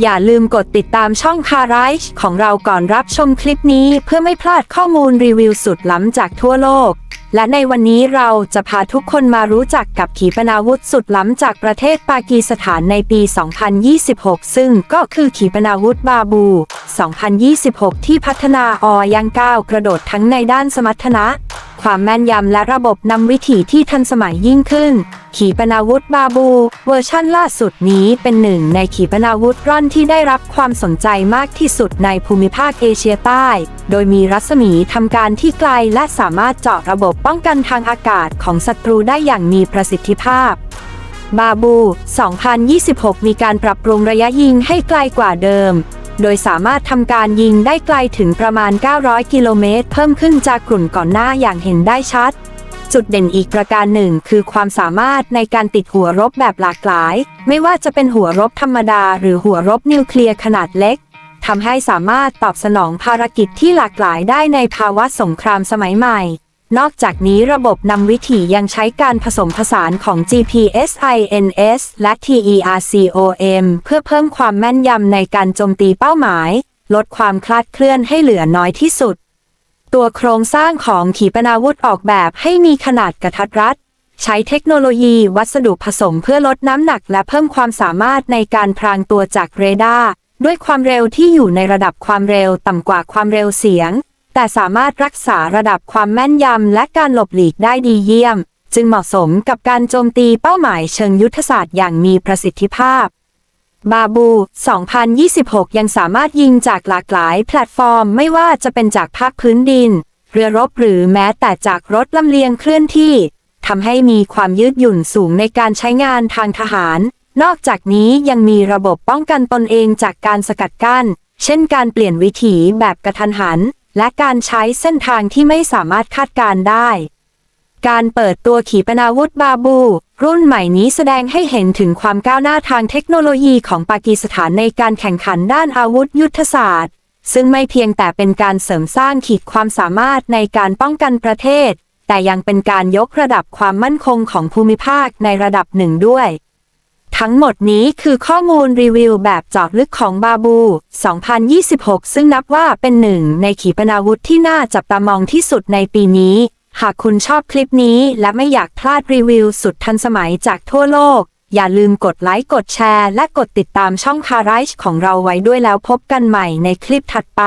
อย่าลืมกดติดตามช่องคาไรช์ของเราก่อนรับชมคลิปนี้เพื่อไม่พลาดข้อมูลรีวิวสุดล้ำจากทั่วโลก และในวันนี้เราจะพาทุกคนมารู้จักกับขีปนาวุธสุดล้ำจากประเทศปากีสถานในปี 2026 ซึ่งก็คือขีปนาวุธบาบู 2026 ที่พัฒนาออยังก้าวกระโดดทั้งในด้านสมรรถนะ ความแม่นยำและระบบนำวิถีที่ทันสมัยยิ่งขึ้น ขีปนาวุธบาบู เวอร์ชั่นล่าสุดนี้เป็นหนึ่งในขีปนาวุธร่อนที่ได้รับความสนใจมากที่สุดในภูมิภาคเอเชียใต้ โดยมีรัศมีทำการที่ไกลและสามารถเจาะระบบป้องกันทางอากาศของศัตรูได้อย่างมีประสิทธิภาพบาบู 2026 มีการปรับปรุงระยะยิงให้ไกลกว่าเดิม โดยสามารถทำการยิงได้ไกลถึงประมาณ 900 กิโลเมตร เพิ่มขึ้นจากกลุ่มก่อนหน้าอย่างเห็นได้ชัด จุดเด่นอีกประการหนึ่ง คือความสามารถในการติดหัวรบแบบหลากหลาย ไม่ว่าจะเป็นหัวรบธรรมดา หรือหัวรบนิวเคลียร์ขนาดเล็กทำให้สามารถตอบสนองภารกิจที่หลากหลายได้ในภาวะสงครามสมัยใหม่ นอกจากนี้ระบบนำวิถียังใช้การผสมผสานของ GPS INS และ TERCOM เพื่อเพิ่มความแม่นยำในการโจมตีเป้าหมาย ลดความคลาดเคลื่อนให้เหลือน้อยที่สุด ตัวโครงสร้างของขีปนาวุธออกแบบให้มีขนาดกระทัดรัด ใช้เทคโนโลยีวัสดุผสมเพื่อลดน้ำหนักและเพิ่มความสามารถในการพรางตัวจากเรดาร์ด้วยความเร็วที่อยู่ในระดับความเร็วต่ำกว่าความเร็วเสียง แต่สามารถรักษาระดับความแม่นยำและการหลบหลีกได้ดีเยี่ยม จึงเหมาะสมกับการโจมตีเป้าหมายเชิงยุทธศาสตร์อย่างมีประสิทธิภาพ บาบู 2026 ยังสามารถยิงจากหลากหลายแพลตฟอร์ม ไม่ว่าจะเป็นจากภาคพื้นดิน เรือรบหรือแม้แต่จากรถลำเลียงเคลื่อนที่ทำให้มีความยืดหยุ่นสูงในการใช้งานทางทหาร นอกจากนี้ยังมีระบบป้องกันตนเองจากการสกัดกั้น เช่นการเปลี่ยนวิถีแบบกระทันหัน และการใช้เส้นทางที่ไม่สามารถคาดการได้ การเปิดตัวขีปนาวุธบาบู รุ่นใหม่นี้แสดงให้เห็นถึงความก้าวหน้าทางเทคโนโลยีของปากีสถานในการแข่งขันด้านอาวุธยุทธศาสตร์ ซึ่งไม่เพียงแต่เป็นการเสริมสร้างขีดความสามารถในการป้องกันประเทศ แต่ยังเป็นการยกระดับความมั่นคงของภูมิภาคในระดับหนึ่งด้วย ทั้งหมดนี้คือข้อมูลรีวิวแบบเจาะลึกของบาบู 2026 ซึ่งนับว่าเป็นหนึ่งในขีปนาวุธที่น่าจับตามองที่สุดในปีนี้ หากคุณชอบคลิปนี้และไม่อยากพลาดรีวิวสุดทันสมัยจากทั่วโลก อย่าลืมกดไลค์กดแชร์ และกดติดตามช่องคาไรช์ของเราไว้ด้วยแล้วพบกันใหม่ในคลิปถัดไป